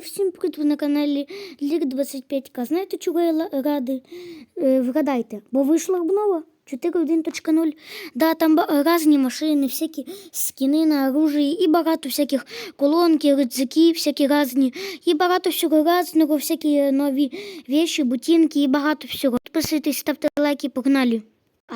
всім привіт ви на каналі Лік 25К. Знаєте, чого я радий? Е, вгадайте, бо вийшла обнова 4.1.0. Да, там різні машини, всякі скіни на оружие і багато всяких колонки, рюкзаки, всякі різні. І багато всього різного, всякі нові вещи, бутинки і багато всього. Підписуйтесь, ставте лайки, погнали.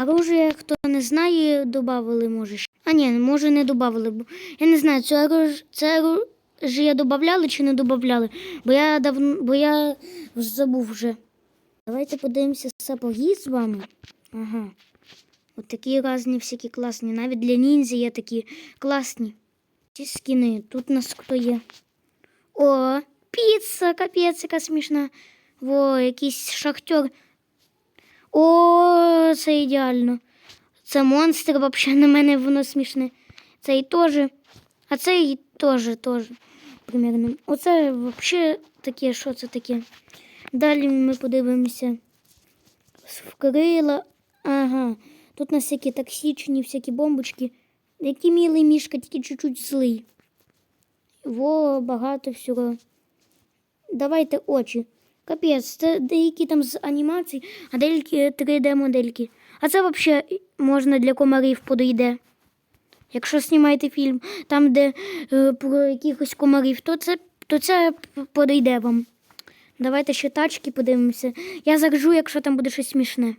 Оружие, хто не знає, додавали може. А ні, може не додавали. Бо я не знаю, це оружие, це оружие додавали чи не додавали, бо я давно, бо я забув вже. Давайте подивимося сапоги з вами. Ага. От такі різні всякі класні. Навіть для ніндзя є такі класні. Ці скіни. Тут у нас хто є. О, піца, капець, яка смішна. Во, якийсь шахтер. О, це ідеально. Це монстр, взагалі на мене воно смішне. Цей теж. А цей теж, теж. Примерно. Оце взагалі таке, що це таке. Далі ми подивимося. В крила. Ага. Тут у нас всякі токсичні, всякі бомбочки. Який милий мішка, тільки чуть-чуть злий. Во, багато всього. Давайте очі. Капець, це деякі там з анімацій, а деякі 3D-модельки. А це взагалі можна для комарів подойде. Якщо знімаєте фільм там, де е, про якихось комарів, то це, то це п- подойде вам. Давайте ще тачки подивимося. Я заржу, якщо там буде щось смішне.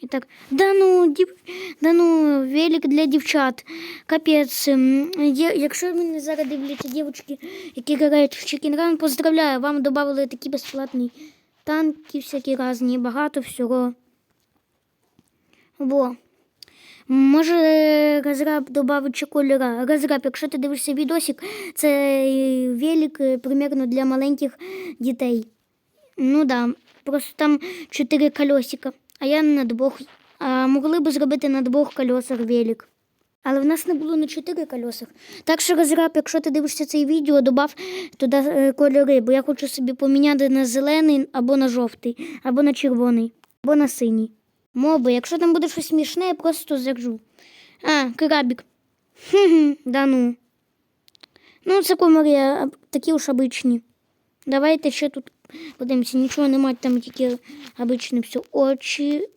І так, да ну, дів... да ну, велик для дівчат. Капець. ем, є- Якщо мене зараз дивляться дівчатки, які грають в Chicken Run, поздравляю, вам додали такі безплатні танки, всякі різні, багато всього. Во. Може, розраб додавить ще кольора. Розраб, якщо ти дивишся відосик, це велик е, примерно для маленьких дітей. Ну да, просто там чотири колесика, а я на двох. А могли б зробити на двох колесах велик. Але в нас не було на чотири колесах. Так що розраб, якщо ти дивишся це відео, додав туди е, кольори, бо я хочу собі поміняти на зелений або на жовтий, або на червоний, або на синій. Моби, якщо там буде щось смішне, я просто заржу. А, крабик. Хм, да ну. Ну, це комарі, такі уж обичні. Давайте ще тут подивимося, нічого немає, там тільки обичне все. Очі.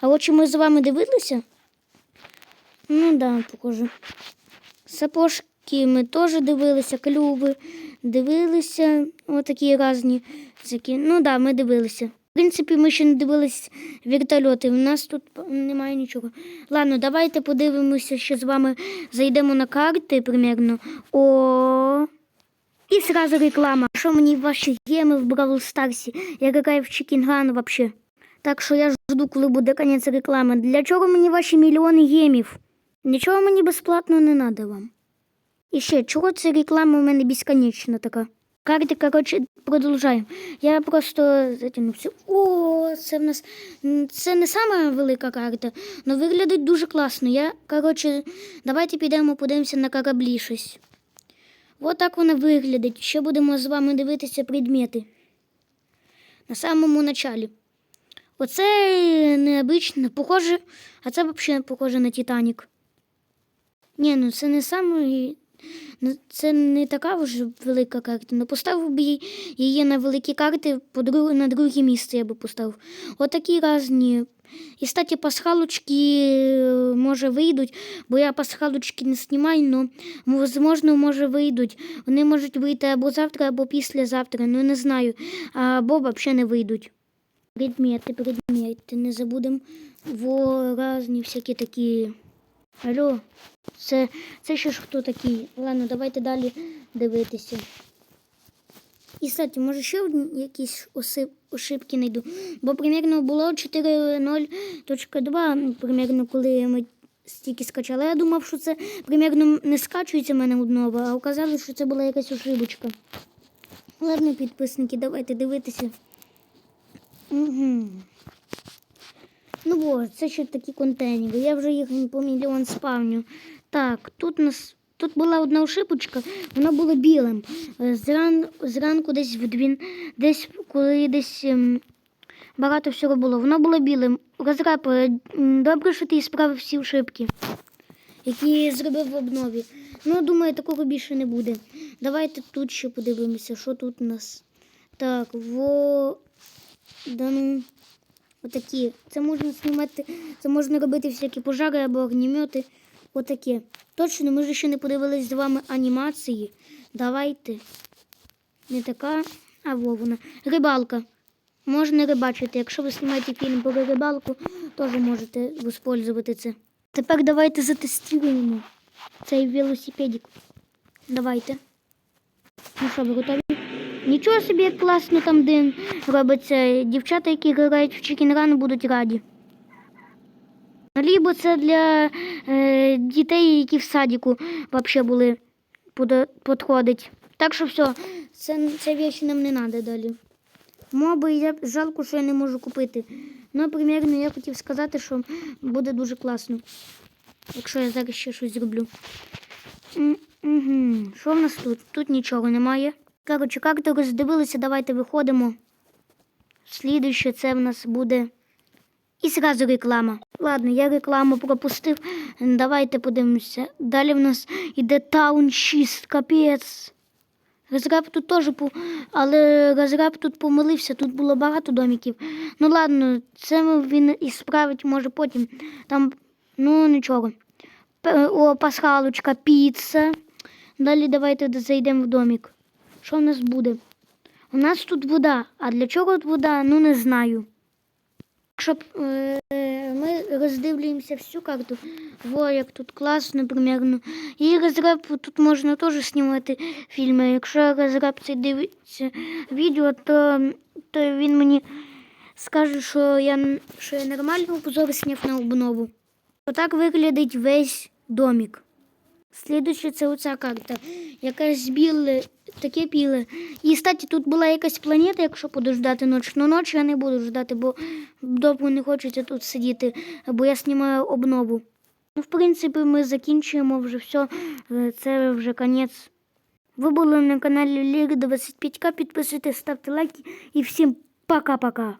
А очі ми з вами дивилися? Ну да, похоже. Сапожки ми теж дивилися, клюви дивилися. Отакі різні. Ну да, ми дивилися. Принципі, ми ще не дивились вертольоти. У нас тут немає нічого. Ладно, давайте подивимося, ще з вами зайдемо на карти примерно. О. І сразу реклама. Що мені ваші геми в Бравл Старсі? Я граю в Чікінган вообще. Так що я жду, коли буде кінець реклами. Для чого мені ваші мільйони гемів? Нічого мені безплатно не треба вам. І ще, чого ця реклама у мене безконечна така? Карти, коротше, продовжаємо. Я просто затягнувся. О, це в нас це не сама велика карта, але виглядить дуже класно. Я, коротше, давайте підемо подивимося на кораблі щось. От так вона виглядить. Ще будемо з вами дивитися предмети. На самому началі. Оце необично, похоже, а це взагалі похоже на Титанік. Ні, ну це не саме. Ну, Це не така вже велика карта. Ну, поставив би її- на великі карти, на друге місце я би поставив. Отакі різні. І, кстати, пасхалочки е, може вийдуть, бо я пасхалочки не знімаю, але можливо, може вийдуть. Вони можуть вийти або завтра, або післязавтра, ну не знаю. Або взагалі не вийдуть. Предмети, предмети, не забудемо. Во різні всякі такі. Алло, це, це ще ж хто такий? Ладно, давайте далі дивитися. І, кстати, може ще якісь осип, ошибки знайду. Бо примерно було 4.0.2, примерно, коли ми стільки скачали. Я думав, що це примерно не скачується в мене одного, а оказалось, що це була якась ошибочка. Ладно, підписники, давайте дивитися. Угу. Ну бо, це ще такі контейнери. Я вже їх по мільйон спавню. Так, тут нас. Тут була одна ошибочка, вона була білим. Е, Зран, зранку десь в десь коли десь ем, багато всього було. Воно було білим. Розраб, е, добре, що ти справив всі ошибки. який зробив в обнові. Ну, думаю, такого більше не буде. Давайте тут ще подивимося, що тут у нас. Так, во. Да ну. Отакі. Це можна знімати, це можна робити всякі пожари або огнемети. Отакі. Точно, ми ж ще не подивились з вами анімації. Давайте. Не така, а во вона. Рибалка. Можна рибачити. Якщо ви знімаєте фільм про рибалку, теж можете використовувати це. Тепер давайте затестуємо цей велосипедик. Давайте. Ну що, ви готові? Нічого собі, як класно там дим робиться. Дівчата, які грають в Chicken Run, будуть раді. Лібо це для е, дітей, які в садіку взагалі були підходить. Так що все, це, це вещі нам не треба далі. Моби я жалко, що я не можу купити. Ну, примірно, я хотів сказати, що буде дуже класно, якщо я зараз ще щось зроблю. Що в нас тут? Тут нічого немає. Коротше, карти роздивилися, давайте виходимо. Слідуюче це в нас буде. І зразу реклама. Ладно, я рекламу пропустив. Давайте подивимося. Далі в нас іде таун 6, капець. Розраб тут теж але розраб тут помилився, тут було багато домиків. Ну ладно, це він і справить може потім. Там, ну нічого. О, пасхалочка, піца. Далі давайте зайдемо в домик. Що в нас буде? У нас тут вода. А для чого тут вода? Ну не знаю. Щоб е, ми роздивлюємося всю карту. Во, як тут класно, примерно. І розраб тут можна теж знімати фільми. Якщо розраб цей дивиться відео, то, то він мені скаже, що я, що я нормально обзор зняв на обнову. Отак виглядить весь домик. Слідуюче це оця карта. Якась біле, таке біле. І, кстати, тут була якась планета, якщо буду ждати ніч. Ну ніч я не буду ждати, бо довго не хочеться тут сидіти, бо я знімаю обнову. Ну, в принципі, ми закінчуємо вже все. Е, Це вже кінець. Ви були на каналі Ліги 25К. Підписуйтесь, ставте лайки і всім пока-пока.